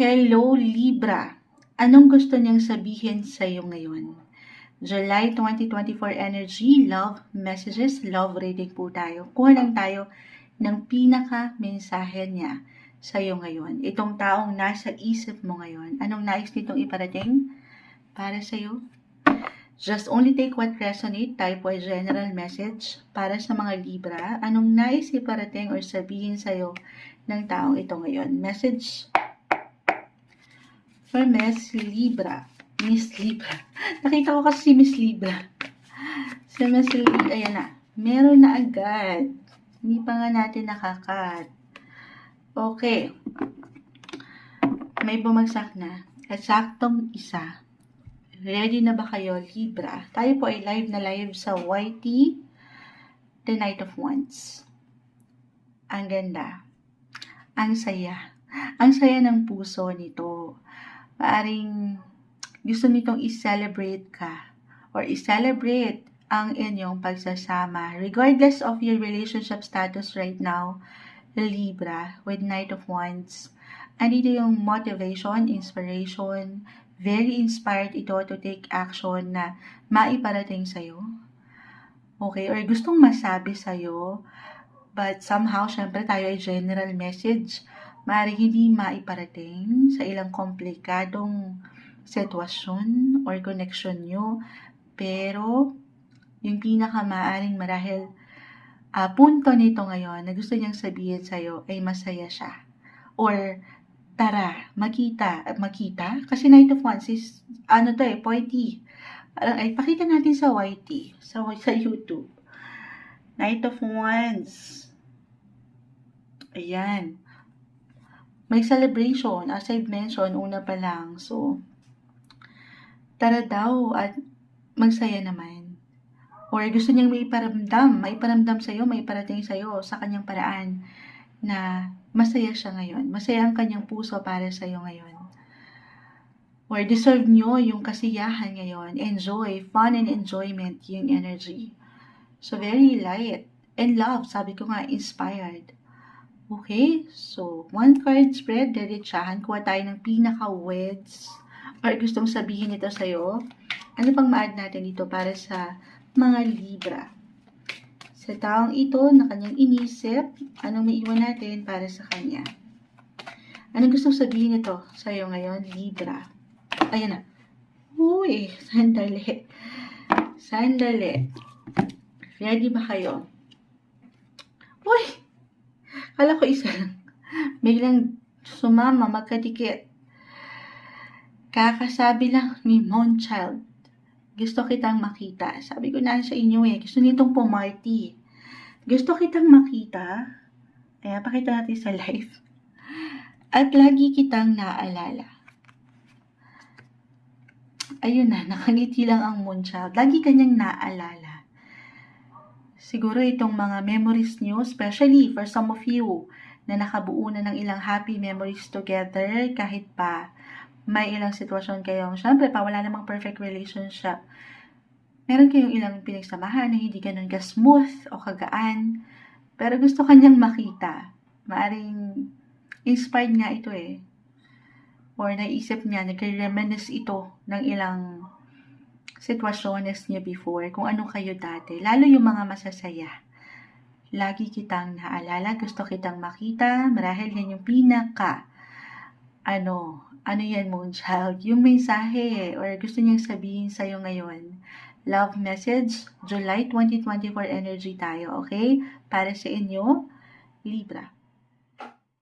Hello Libra. Anong gusto niyang sabihin sa iyo ngayon? July 2024 energy, love messages, love reading po tayo. Kuha lang tayo ng pinaka mensahe niya sa iyo ngayon. Itong taong nasa isip mo ngayon. Anong nais nitong iparating para sa iyo? Just only take what resonate. Po ay general message para sa mga Libra. Anong nais iparating or sabihin sa iyo ng taong ito ngayon? Message for Miss Libra. Miss Libra. Nakita ko kasi si Miss Libra. Si Miss Libra, ayan na. Meron na agad. Hindi pa nga natin nakakat. Okay. May bumagsak na. Eksaktong isa. Ready na ba kayo, Libra? Tayo po ay live na live sa YT, The Night of Wands. Ang ganda. Ang saya. Ang saya ng puso nito. Maaring gusto nitong i-celebrate ka or i-celebrate ang inyong pagsasama regardless of your relationship status right now, Libra, with Knight of Wands. Andito yung motivation, inspiration, very inspired ito to take action na maiparating sa'yo. Okay, or gustong masabi sa'yo, but somehow, syempre tayo ay general message maaari hindi maiparating sa ilang komplikadong sitwasyon or connection nyo. Pero, yung pinakamaaring marahil uh, punto nito ngayon na gusto niyang sabihin sa'yo ay masaya siya. Or, tara, makita, makita. Kasi Night of Wands is, ano to eh, poety. Parang, ay, pakita natin sa YT, sa, sa YouTube. Night of Wands. Ayan may celebration, as I've mentioned, una pa lang. So, tara daw at magsaya naman. Or gusto niyang may paramdam, may paramdam sa'yo, may parating sa'yo sa kanyang paraan na masaya siya ngayon. Masaya ang kanyang puso para sa'yo ngayon. Or deserve nyo yung kasiyahan ngayon. Enjoy, fun and enjoyment yung energy. So, very light. And love, sabi ko nga, inspired. Okay, so one card spread, diretsahan. Kuha tayo ng pinaka-words or gustong sabihin ito sa'yo. Ano pang ma-add natin dito para sa mga Libra? Sa taong ito na kanyang inisip, anong maiwan natin para sa kanya? Anong gustong sabihin ito sa'yo ngayon, Libra? Ayan na. Uy, sandali. Sandali. Ready ba kayo? Kala ko isa lang. Biglang sumama, magkadikit. Kakasabi lang ni Monchild, gusto kitang makita. Sabi ko na sa inyo eh, gusto nitong pumarty. Gusto kitang makita. Kaya pakita natin sa live. At lagi kitang naalala. Ayun na, nakangiti lang ang Moonchild. Lagi kanyang naalala siguro itong mga memories nyo, especially for some of you na nakabuo na ng ilang happy memories together kahit pa may ilang sitwasyon kayong, syempre pa wala namang perfect relationship. Meron kayong ilang pinagsamahan na hindi ganun ka-smooth o kagaan, pero gusto kanyang makita. Maaring inspired nga ito eh. Or naisip niya, nagre-reminisce ito ng ilang sitwasyones niya before, kung ano kayo dati, lalo yung mga masasaya. Lagi kitang naalala, gusto kitang makita, marahil yan yung pinaka, ano, ano yan Moonchild, yung mensahe or gusto niyang sabihin sa'yo ngayon. Love message, July 2024 energy tayo, okay? Para sa inyo, Libra.